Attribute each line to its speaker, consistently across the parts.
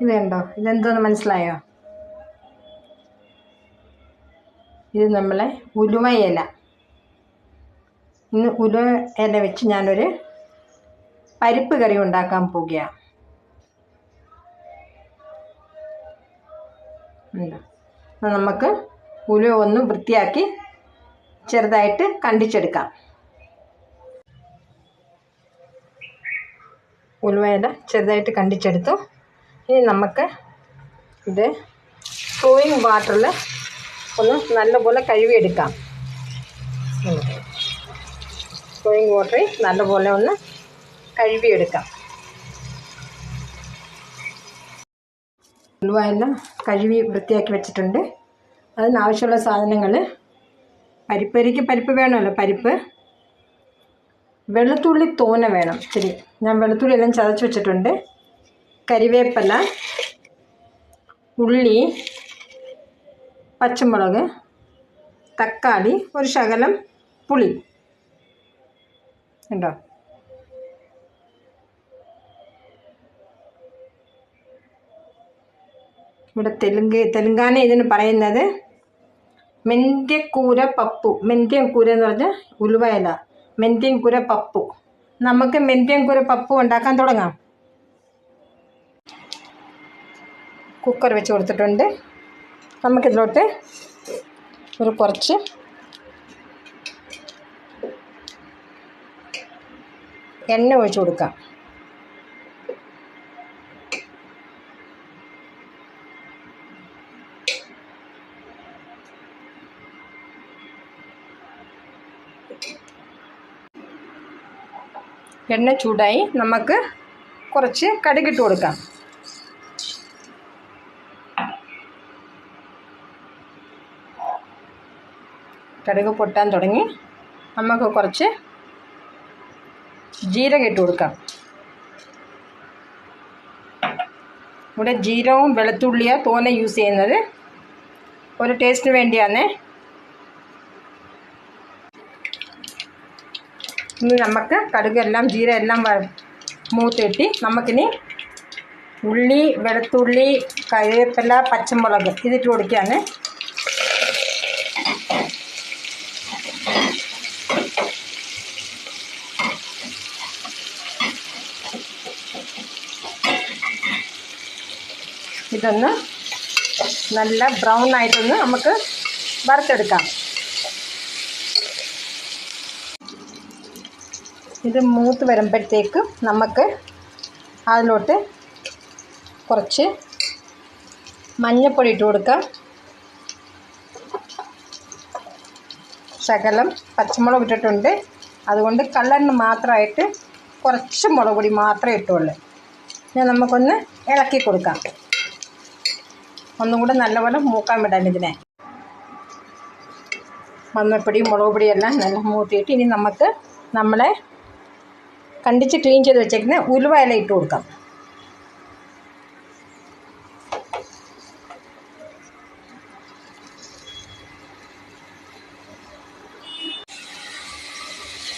Speaker 1: ഇത് കണ്ടോ ഇതെന്തോന്ന് മനസ്സിലായോ? ഇത് നമ്മളെ ഉലുവ ഇല. ഇന്ന് ഉലുവ ഇല വെച്ച് ഞാനൊരു പരിപ്പ് കറി ഉണ്ടാക്കാൻ എന്നാൽ നമുക്ക് ഉലുവ ഒന്ന് വൃത്തിയാക്കി ചെറുതായിട്ട് കണ്ടിച്ചെടുക്കാം. ഉലുവയില ചെറുതായിട്ട് കണ്ടിച്ചെടുത്തു. ഇനി നമുക്ക് ഇത് ഫ്ലോയിങ് വാട്ടറിൽ ഒന്ന് നല്ലപോലെ കഴുകിയെടുക്കാം. ഫ്ലോയിങ് വാട്ടറിൽ നല്ലപോലെ ഒന്ന് കഴുകിയെടുക്കാം. ഉലുവയെല്ലാം കഴുകി വൃത്തിയാക്കി വെച്ചിട്ടുണ്ട്. അതിനാവശ്യമുള്ള സാധനങ്ങൾ പരിപ്പരിക്ക് പരിപ്പ് വേണമല്ലോ പരിപ്പ്. വെളുത്തുള്ളി തോന വേണം. ശരി ഞാൻ വെളുത്തുള്ളി എല്ലാം ചതച്ച് വെച്ചിട്ടുണ്ട്. കരിവേപ്പില ഉള്ളി പച്ചമുളക് തക്കാളി ഒരു ശകലം പുളി. ഉണ്ടോ ഇവിടെ തെലുങ്ക് തെലുങ്കാന ഇതിന് പറയുന്നത് മെന്ത്യക്കൂര പപ്പു. മെന്ത്യക്കൂര എന്ന് പറഞ്ഞാൽ ഉലുവയില മെന്ത്യക്കൂര പപ്പു. നമുക്ക് മെന്ത്യക്കൂര പപ്പു ഉണ്ടാക്കാൻ തുടങ്ങാം. കുക്കർ വെച്ച് കൊടുത്തിട്ടുണ്ട്. നമുക്കിതിലോട്ട് ഒരു കുറച്ച് എണ്ണ ഒഴിച്ച് കൊടുക്കാം. എണ്ണ ചൂടായി നമുക്ക് കുറച്ച് കടുകിട്ട് കൊടുക്കാം. കടുക് പൊട്ടാൻ തുടങ്ങി. നമുക്ക് കുറച്ച് ജീരകം ഇട്ട് കൊടുക്കാം. ഇവിടെ ജീരകവും വെളുത്തുള്ളിയാണ് തോനെ യൂസ് ചെയ്യുന്നത്. ഒരു ടേസ്റ്റിന് വേണ്ടിയാണ് ഇനി നമുക്ക് കടുകെല്ലാം ജീരകം എല്ലാം മൂത്തിട്ടി. നമുക്കിനി ഉള്ളി വെളുത്തുള്ളി കറിവേപ്പില പച്ചമുളക് ഇതിട്ട് കൊടുക്കുകയാണ് ഇതൊന്ന് നല്ല ബ്രൗൺ ആയിട്ടൊന്ന് നമുക്ക് വറുത്തെടുക്കാം. ഇത് മൂത്ത് വരുമ്പോഴത്തേക്കും നമുക്ക് അതിലോട്ട് കുറച്ച് മഞ്ഞൾപ്പൊടി ഇട്ട് കൊടുക്കാം. ശകലം പച്ചമുളക് ഇട്ടിട്ടുണ്ട്. അതുകൊണ്ട് കളറിന് മാത്രമായിട്ട് കുറച്ച് മുളക് പൊടി മാത്രമേ ഇട്ടുള്ളൂ. ഇനി നമുക്കൊന്ന് ഇളക്കി കൊടുക്കാം. ഒന്നും കൂടെ നല്ലപോലെ മൂക്കാൻ വിടാൻ ഇതിനെ. മഞ്ഞൾപ്പൊടി മുളക് പൊടിയെല്ലാം നല്ല മൂത്തിയിട്ട് ഇനി നമുക്ക് നമ്മളെ കണ്ടിച്ച് ക്ലീൻ ചെയ്ത് വെച്ചേക്കുന്ന ഉലുവ ഇട്ട് കൊടുക്കാം.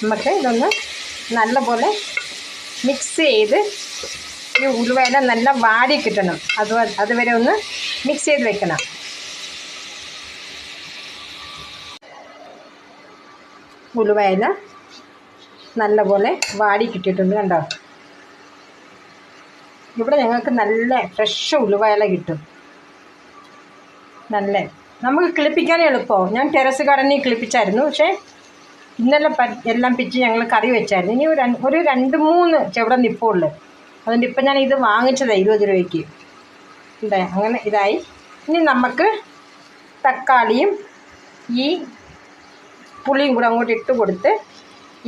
Speaker 1: നമുക്ക് ഇതൊന്ന് നല്ലപോലെ മിക്സ് ചെയ്ത് ഈ ഉലുവയില നല്ല വാടി കിട്ടണം. അത് അതുവരെ ഒന്ന് മിക്സ് ചെയ്ത് വെക്കണം. ഉലുവയില നല്ലപോലെ വാടി കിട്ടിയിട്ടുണ്ട് കണ്ടോ? ഇവിടെ ഞങ്ങൾക്ക് നല്ല ഫ്രഷ് ഉലുവയില കിട്ടും. നല്ല. നമുക്ക് കിളിപ്പിക്കാൻ എളുപ്പമോ ഞാൻ ടെറസ് ഗാർഡനിൽ കിളിപ്പിച്ചായിരുന്നു. പക്ഷേ ഇന്നലെ എല്ലാം പിച്ച് ഞങ്ങൾ കറി വെച്ചായിരുന്നു. ഇനി ഒരു ഒരു രണ്ട് മൂന്ന് ചെവിടെ നിപ്പുള്ളു. അതുകൊണ്ട് ഇപ്പം ഞാൻ ഇത് വാങ്ങിച്ചതാണ് ഇരുപത് രൂപയ്ക്ക്. ഇതേ അങ്ങനെ ഇതായി. ഇനി നമുക്ക് തക്കാളിയും ഈ പുളിയും കൂടെ അങ്ങോട്ട് ഇട്ട് കൊടുത്ത്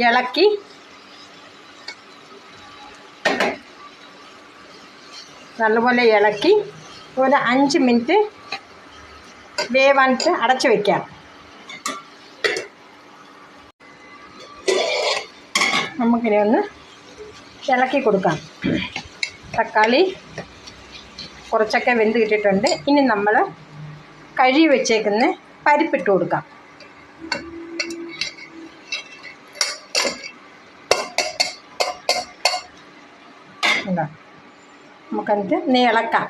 Speaker 1: ഇളക്കി നല്ലപോലെ ഇളക്കി ഒരു അഞ്ച് മിനിറ്റ് വേവാനിട്ട് അടച്ചു വയ്ക്കാം നമുക്കിനി ഒന്ന് ഇളക്കി കൊടുക്കാം. തക്കാളി കുറച്ചൊക്കെ വെന്ത് കിട്ടിയിട്ടുണ്ട് ഇനി നമ്മൾ കഴുകി വെച്ചേക്കുന്ന പരിപ്പിട്ട് കൊടുക്കാം. ഉണ്ടോ നമുക്കെന്നിട്ട് നീ ഇളക്കാം.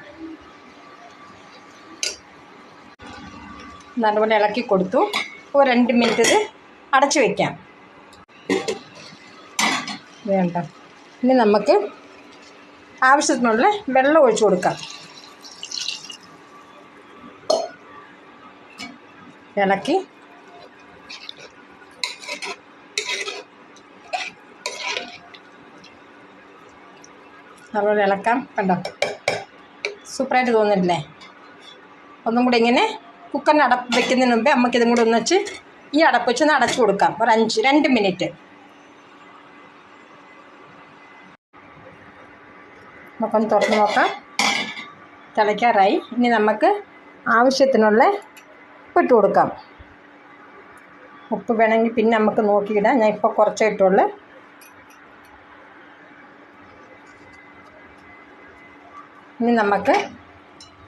Speaker 1: നല്ലപോലെ ഇളക്കി കൊടുത്തു. ഒരു രണ്ട് മിനിറ്റ് അടച്ചു വയ്ക്കാം വേണ്ട. ഇനി നമുക്ക് ആവശ്യത്തിനുള്ള വെള്ളം ഒഴിച്ചു കൊടുക്കാം. ഇളക്കി. നല്ലപോലെ ഇളക്കാം കണ്ടോ? സൂപ്പറായിട്ട് തോന്നിട്ടില്ലേ ഒന്നും കൂടി ഇങ്ങനെ കുക്കറിന് അടപ്പ് വെക്കുന്നതിന് മുമ്പേ നമുക്കിതും കൂടെ ഒന്ന് വെച്ച് ഈ അടപ്പ് വെച്ച് ഒന്ന് അടച്ചു കൊടുക്കാം. ഒരു അഞ്ച് രണ്ട് മിനിറ്റ്. നമുക്കൊന്ന് തുറന്ന് നോക്കാം. തിളയ്ക്കാറായി. ഇനി നമുക്ക് ആവശ്യത്തിനുള്ള ഉപ്പിട്ട് കൊടുക്കാം. ഉപ്പ് വേണമെങ്കിൽ പിന്നെ നമുക്ക് നോക്കിയിടാം. ഞാൻ ഇപ്പോൾ കുറച്ചേ ഇട്ടുള്ളൂ. ഇനി നമുക്ക്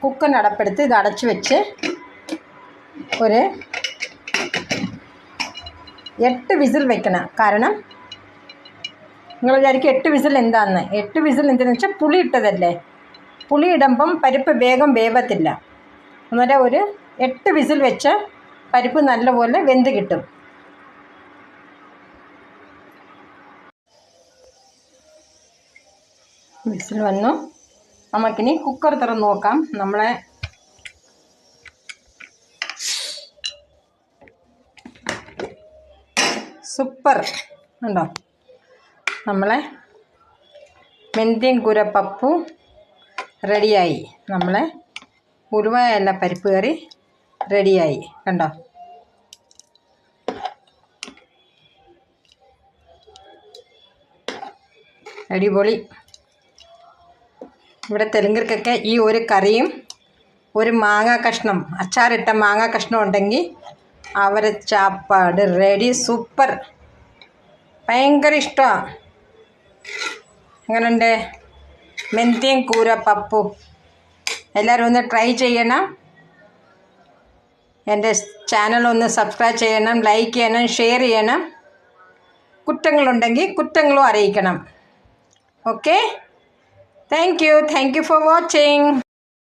Speaker 1: കുക്കർ അടപ്പെടുത്ത് ഇത് അടച്ച് വെച്ച് ഒരു എട്ട് വിസിൽ വെക്കണം. കാരണം നിങ്ങൾ വിചാരിക്കും എട്ട് വിസിൽ എന്താന്ന്. എട്ട് വിസിൽ എന്തെന്ന് വെച്ചാൽ പുളി ഇട്ടതല്ലേ. പുളി ഇടുമ്പം പരിപ്പ് വേഗം വേവത്തില്ല. അന്നേരം ഒരു എട്ട് വിസിൽ വെച്ച് പരിപ്പ് നല്ലപോലെ വെന്ത് കിട്ടും. വിസിൽ വന്നു. നമുക്കിനി കുക്കർ തുറന്ന് നോക്കാം. നമ്മളെ സൂപ്പർ. ഉണ്ടോ? നമ്മളെ മെന്തിയും കൂര പപ്പു റെഡിയായി. നമ്മളെ ഉരുവായല്ല പരിപ്പ് കറി റെഡിയായി. കണ്ടോ? അടിപൊളി. ഇവിടെ തെലുങ്കർക്കൊക്കെ ഈ ഒരു കറിയും ഒരു മാങ്ങ കഷ്ണം അച്ചാറിട്ട മാങ്ങ കഷ്ണം ഉണ്ടെങ്കിൽ അവരെ ചാപ്പാട്. റെഡി. സൂപ്പർ. ഭയങ്കര ഇഷ്ടമാണ് എങ്ങനെയുണ്ട് മെന്തിയും കൂര പപ്പു എല്ലാവരും ഒന്ന് ട്രൈ ചെയ്യണം. എന്റെ ചാനൽ ഒന്ന് സബ്സ്ക്രൈബ് ചെയ്യണം ലൈക്ക് ചെയ്യണം ഷെയർ ചെയ്യണം. കുറ്റങ്ങളുണ്ടെങ്കിൽ കുറ്റങ്ങളും അറിയിക്കണം. Okay thank you thank you for watching